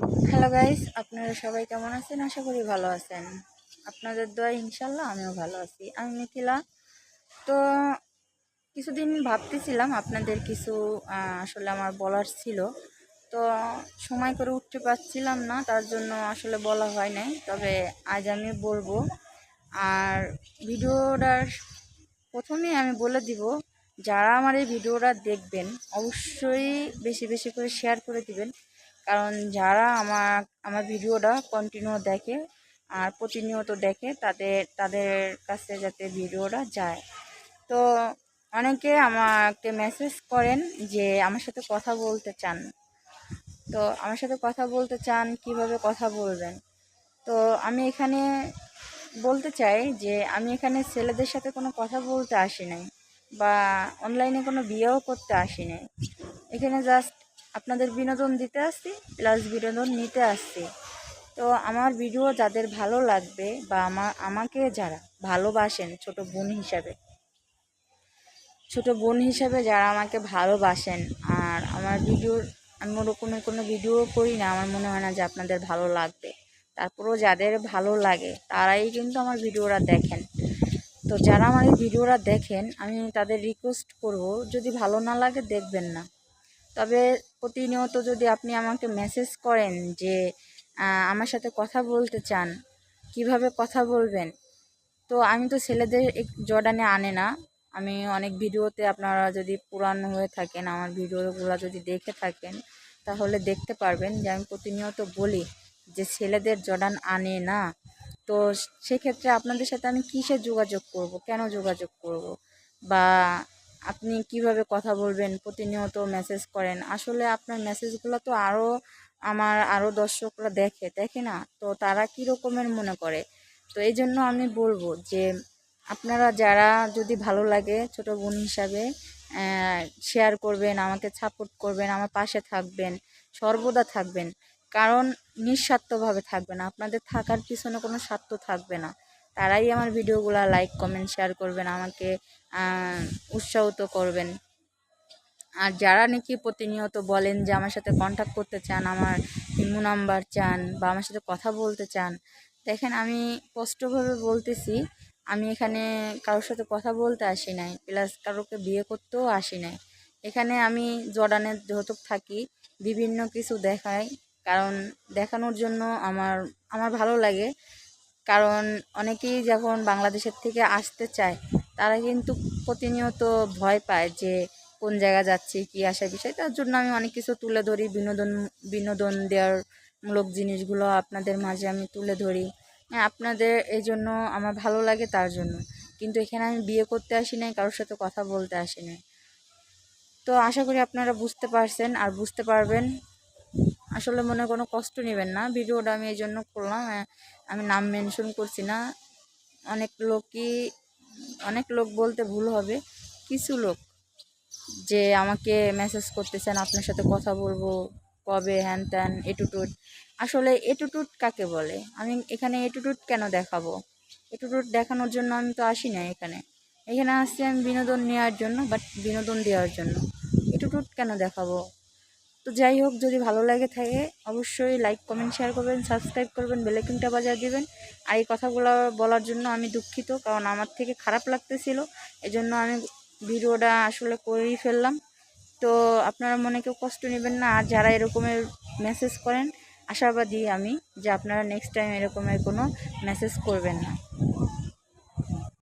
Hello guys আপনারা সবাই কেমন আছেন? আশা করি ভালো আছেন। আপনাদের দোয়া ইনশাল্লাহ আমিও ভালো আছি। আমি মিথিলা। তো কিছুদিন ভাবতেছিলাম আপনাদের কিছু আসলে আমার বলার ছিল। তো সময় করে উঠতে পারছিলাম না, তার জন্য আসলে বলা হয় নাই। তবে আজ আমি বলব। আর ভিডিওটার প্রথমেই আমি বলে দিব, যারা আমার এই ভিডিওটা দেখবেন, অবশ্যই বেশি বেশি করে শেয়ার করে দিবেন। কারণ যারা আমার আমার ভিডিওটা কন্টিনিউ দেখে আর প্রতিনিয়ত দেখে তাদের তাদের কাছে যাতে ভিডিওটা যায়। তো অনেকে আমাকে মেসেজ করেন যে আমার সাথে কথা বলতে চান। তো আমার সাথে কথা বলতে চান, কীভাবে কথা বলবেন? তো আমি এখানে বলতে চাই যে আমি এখানে ছেলেদের সাথে কোনো কথা বলতে আসি নাই বা অনলাইনে কোনো বিয়েও করতে আসি নাই। এখানে জাস্ট আপনাদের বিনোদন দিতে আসছি প্লাস বিনোদন নিতে আসছি। তো আমার ভিডিও যাদের ভালো লাগবে বা আমার আমাকে যারা ভালোবাসেন, ছোট বোন হিসাবে, ছোট বোন হিসাবে যারা আমাকে ভালোবাসেন, আর আমার ভিডিওর আমি ওরকমের কোনো ভিডিও করি না, আমার মনে হয় না যে আপনাদের ভালো লাগবে। তারপরেও যাদের ভালো লাগে, তারাই কিন্তু আমার ভিডিওরা দেখেন। তো যারা আমার এই ভিডিওটা দেখেন, আমি তাদের রিকোয়েস্ট করব, যদি ভালো না লাগে দেখবেন না। তবে প্রতিনিয়ত যদি আপনি আমাকে মেসেজ করেন যে আমার সাথে কথা বলতে চান, কীভাবে কথা বলবেন? তো আমি তো ছেলেদের জর্ডানে আনে না। আমি অনেক ভিডিওতে আপনারা যদি পুরানো হয়ে থাকেন, আমার ভিডিওগুলো যদি দেখে থাকেন, তাহলে দেখতে পারবেন যে আমি প্রতিনিয়ত বলি যে ছেলেদের জর্ডান আনে না। তো সেক্ষেত্রে আপনাদের সাথে আমি কিসে যোগাযোগ করব? কেন যোগাযোগ করব? বা আপনি কীভাবে কথা বলবেন, প্রতিনিয়ত মেসেজ করেন? আসলে আপনার মেসেজগুলো তো আরও আমার আরও দর্শকরা দেখে দেখে না? তো তারা কী রকমের মনে করে? তো এই জন্য আমি বলব যে, আপনারা যারা যদি ভালো লাগে, ছোট বোন হিসাবে শেয়ার করবেন, আমাকে সাপোর্ট করবেন, আমার পাশে থাকবেন, সর্বদা থাকবেন। কারণ নিঃস্বার্থভাবে থাকবেন আপনাদের থাকার পিছনে কোনো স্বার্থ থাকবে না। তারাই আমার ভিডিওগুলো লাইক কমেন্ট শেয়ার করবেন, আমাকে উৎসাহিত করবেন। আর যারা নাকি প্রতিনিয়ত বলেন যে আমার সাথে কন্ট্যাক্ট করতে চান, আমার ইমো নাম্বার চান বা আমার সাথে কথা বলতে চান, দেখেন আমি স্পষ্টভাবে বলতেছি, আমি এখানে কারোর সাথে কথা বলতে আসি নাই প্লাস কারোকে বিয়ে করতেও আসি নাই। এখানে আমি জর্ডানের যেহেতু থাকি, বিভিন্ন কিছু দেখাই, কারণ দেখানোর জন্য আমার আমার ভালো লাগে। কারণ অনেকেই যখন বাংলাদেশের থেকে আসতে চায় তারা কিন্তু প্রতিনিয়ত ভয় পায় যে কোন জায়গা যাচ্ছি কী আসার বিষয়। তার জন্য আমি অনেক কিছু তুলে ধরি বিনোদন বিনোদন দেওয়ার মূলক জিনিসগুলো আপনাদের মাঝে আমি তুলে ধরি। হ্যাঁ, আপনাদের এই জন্য আমার ভালো লাগে তার জন্য। কিন্তু এখানে আমি বিয়ে করতে আসি নাই কারোর সাথে কথা বলতে আসি নাই। তো আশা করি আপনারা বুঝতে পারছেন আর বুঝতে পারবেন আসলে মনে কোনো কষ্ট নেবেন না। ভিডিওটা আমি এই জন্য করলাম আমি নাম মেনশন করছি না। অনেক লোকই, অনেক লোক বলতে ভুল হবে। কিছু লোক যে আমাকে মেসেজ করতেছেন, আপনার সাথে কথা বলব, কবে, হ্যান ত্যান, এটুটুট। আসলে এটুটুট কাকে বলে? আমি এখানে এটুটুট কেন দেখাবো? এটুটুট দেখানোর জন্য আমি তো আসি না এখানে। এখানে আসছি আমি বিনোদন নেওয়ার জন্য বাট বিনোদন দেওয়ার জন্য। এটুটুট কেন দেখাবো? তো যাই হোক, যদি ভালো লাগে থাকে, অবশ্যই লাইক কমেন্ট শেয়ার করবেন সাবস্ক্রাইব করবেন বেলাইকিনটা বাজার দিবেন। আর এই কথাগুলো বলার জন্য আমি দুঃখিত, কারণ আমার থেকে খারাপ লাগতেছিল। এই জন্য আমি ভিডিওটা আসলে করেই ফেললাম। তো আপনারা মনে কেউ কষ্ট নেবেন না, আর যারা এরকমের মেসেজ করেন, আশাবাদী আমি যে আপনারা নেক্সট টাইম এরকমের কোনো মেসেজ করবেন না।